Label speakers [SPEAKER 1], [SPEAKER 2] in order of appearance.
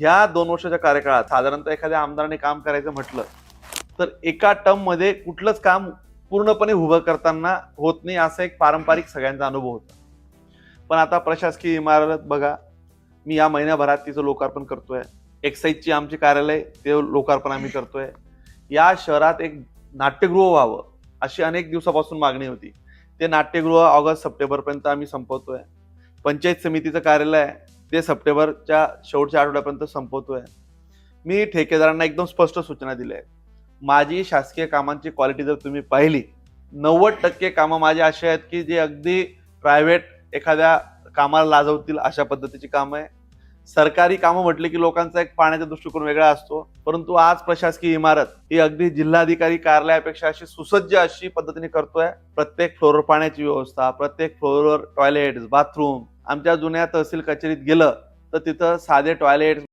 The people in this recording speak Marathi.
[SPEAKER 1] ह्या दोन वर्षाच्या कार्यकाळात साधारणतः एखाद्या आमदाराने काम करायचं म्हटलं तर एका टर्ममध्ये कुठलंच काम पूर्णपणे उभं करताना होत नाही असा एक पारंपरिक सगळ्यांचा अनुभव होता. पण आता प्रशासकीय इमारत बघा मी या महिन्याभरात तिचं लोकार्पण करतोय. एक्साईजची आमचे कार्यालय ते लोकार्पण आम्ही करतोय. या शहरात एक नाट्यगृह व्हावं अशी अनेक दिवसापासून मागणी होती. ते नाट्यगृह ऑगस्ट सप्टेंबरपर्यंत आम्ही संपवतोय. पंचायत समितीचं कार्यालय आहे, ते सप्टेंबरच्या शेवटच्या आठवड्यापर्यंत संपवतोय. मी ठेकेदारांना एकदम स्पष्ट सूचना दिल्या आहेत. माझी शासकीय कामांची क्वालिटी जर तुम्ही पाहिली नव्वद टक्के कामं माझी अशी आहेत की जे अगदी प्रायव्हेट एखाद्या कामाला लाजवतील अशा पद्धतीची कामं आहे. सरकारी कामं म्हटले की लोकांचा एक पाण्याचा दृष्टिकोन वेगळा असतो. परंतु आज प्रशासकीय इमारत ही अगदी जिल्हाधिकारी कार्यालयापेक्षा अशी सुसज्ज अशी पद्धतीने करतोय. प्रत्येक फ्लोअरवर पाण्याची व्यवस्था प्रत्येक फ्लोअरवर टॉयलेट बाथरूम आमच्या जुन्या तहसील कचेरीत गेलं तर तिथं साधे टॉयलेट